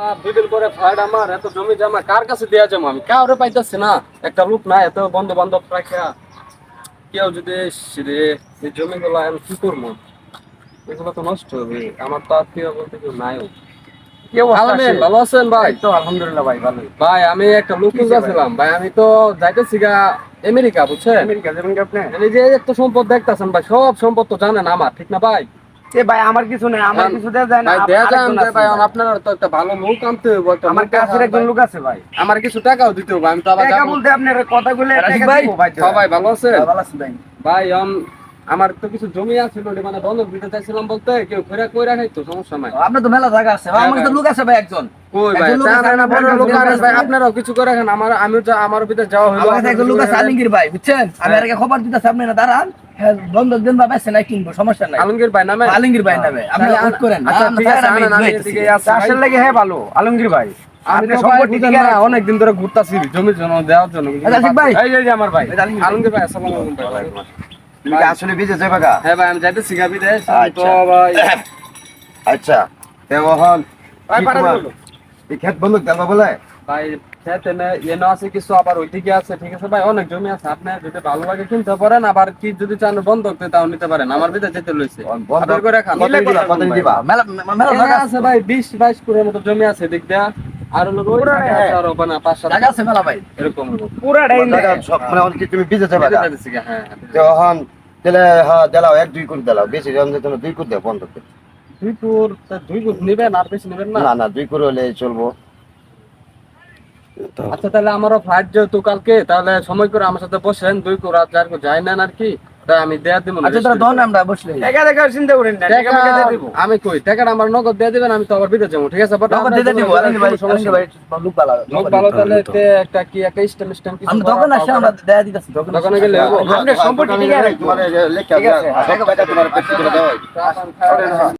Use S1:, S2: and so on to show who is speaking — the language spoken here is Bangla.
S1: আহ, দুদিন পরে ফ্লাইট আমার এত জমি জমা কার কাছে যাব আমি? কাউরে পাইতেছি না। একটা লোক না এত বন্ধু বান্ধব রাখা কেউ যদি রে এই জমিগুলো আমি কি করব? এগুলো তো নষ্ট হবে। আমার তো আত্মীয় বলতে কেউ নাই। ভালো আছেন ভাই?
S2: তো আলহামদুলিল্লাহ ভাই ভালোই।
S1: ভাই আমি একটা লোক খুঁজতেছিলাম ভাই? আমি তো যাইতেছি গা আমেরিকা বুঝছেন?
S2: আমেরিকা যাবেন আপনি?
S1: এই যে এত সম্পদ দেখতেছেন ভাই সব সম্পদ তো জানেন আমার ঠিক না ভাই?
S2: এ ভাই আমার কিছু নেই আমার কিছু দেয়া যায় না
S1: ভাই দেয়া। আপনার তো একটা ভালো লোক আনতে হবে
S2: আমার
S1: কাছে
S2: একজন লোক আছে ভাই।
S1: আমার কিছু টাকাও দিতে হবে আমি তো আবার
S2: টাকা বলতে আপনার কথাগুলো টাকা
S3: ভাই?
S2: দিব ভাই।
S1: হ্যাঁ ভাই ভালো আছে
S3: ভালো আছি ভাই।
S1: ভাই আম, আমার তো কিছু জমি আছে ওটা মানে বন্ধক দিতে চাইছিলাম বলতে কেউ কইরা কইরা খাইতো সমস্যা নাই।
S3: আপনার তো মেলা জায়গা আছে ভাই, আমার
S1: হ্যাঁ,
S3: তো লোক আছে ভাই একজন।
S1: কই ভাই?
S3: লোক আছে।
S1: ভাই আপনারাও কিছু করে রাখেন আমার আমি তো আমার ভিতরে যাওয়া হইল।
S3: আমার একজন লোক আছে আলমগীর ভাই বুঝছেন? আমি আর খবর দিতেছি আপনি না দাঁড়ান হ্যাঁ, বন্ধক দিন বা বেছে নাই কিনবো সমস্যা নাই।
S1: আলমগীর ভাই নামে?
S3: আলমগীর ভাই নামে আপনি ওয়েট করেন
S1: আচ্ছা ঠিক আছে
S3: আমি
S1: আমি এদিকে আছি।
S2: চাষের লাগে হ্যাঁ ভালো আলমগীর ভাই।
S1: তো
S2: আছে?
S1: ধরে ঘুরতাছি জমির জন্য দেওয়ার জন্য।
S3: আচ্ছা, ভাই।
S2: এই যে আমার ভাই।
S3: আলমগীর ভাই।
S1: আসসালামু আলাইকুম ভাই।
S4: তুমি কি আসলে বিজে যাবে গা
S1: হ্যাঁ ভাই আমি যাইতেছি গাবি দেশ তো
S4: আচ্ছা।
S1: ভাই
S4: আচ্ছা
S1: ভাই
S4: তোমার-
S1: বলো।
S4: এই ক্ষেত বন্ধক দেবা বলে?
S1: ভাই খেতে নে এনে আছে কিছু আবার ওইদিকে আছে ঠিক আছে? ভাই অনেক জমি আছে। আপনি যদি ভালো লাগে কিনতে পারেন আবার কি যদি চান বন্ধক দিতে তাও নিতে পারেন। আমার ভিতরে যেতে লইছে। আপনার করে খান।
S4: কতদিন দিবা?
S3: মেলা মেলা আছে
S1: ভাই বিশ বাইশ করে মতো জমি আছে দিক দিয়া। আর হলো ওই
S2: পুরো
S1: দিকে আছে মানে পাঁচ সাত
S3: আছে মেলা ভাই।
S1: এরকম।
S2: পুরাটাই
S4: জায়গা সব মানে অনেক তুমি বিজে যাবে
S1: হ্যাঁ। হ্যাঁ
S4: তাহলে হ্যাঁ দিলাও এক দুই করে দিলাও। বেশি জন যেত দুই
S1: দুই ফুট তা দুই ফুট নিবেন আর বেশি নিবেন না?
S4: না না দুই করে হলে চলবো।
S1: আচ্ছা তাহলে আমারও ফ্লাইট যেহেতু কালকে তাহলে সময় করে আমার সাথে বসেন দুই করে আর যাই না আর কি। আমি দেয়া দিব
S3: আচ্ছা তাহলে দন আমরা বসলে।
S2: টাকা দেখা চিন্তা করেন না টাকা আমাকে দিয়ে দিব।
S1: আমি কই টাকাটা আমার নগদ দিয়ে দিবেন আমি তো আবার বিদেশ যাব ঠিক আছে? But
S3: নগদ
S1: আপনার
S3: দিব
S1: কোনো
S3: ভাই
S1: সমস্যা
S3: ভাই লোক ভালো
S1: লোক ভালো তাহলে তে একটা কি একটা স্টেম স্টেম কিছু
S3: আমরা
S1: করা
S3: আসে আমরা দেয়া দিতেছি তখন
S1: দোকানে গেলে হব?
S2: সম্পত্তি ঠিক আছে
S4: লেখা
S2: আছে।
S4: টাকা তোমার পেট করে
S1: খাওয়া-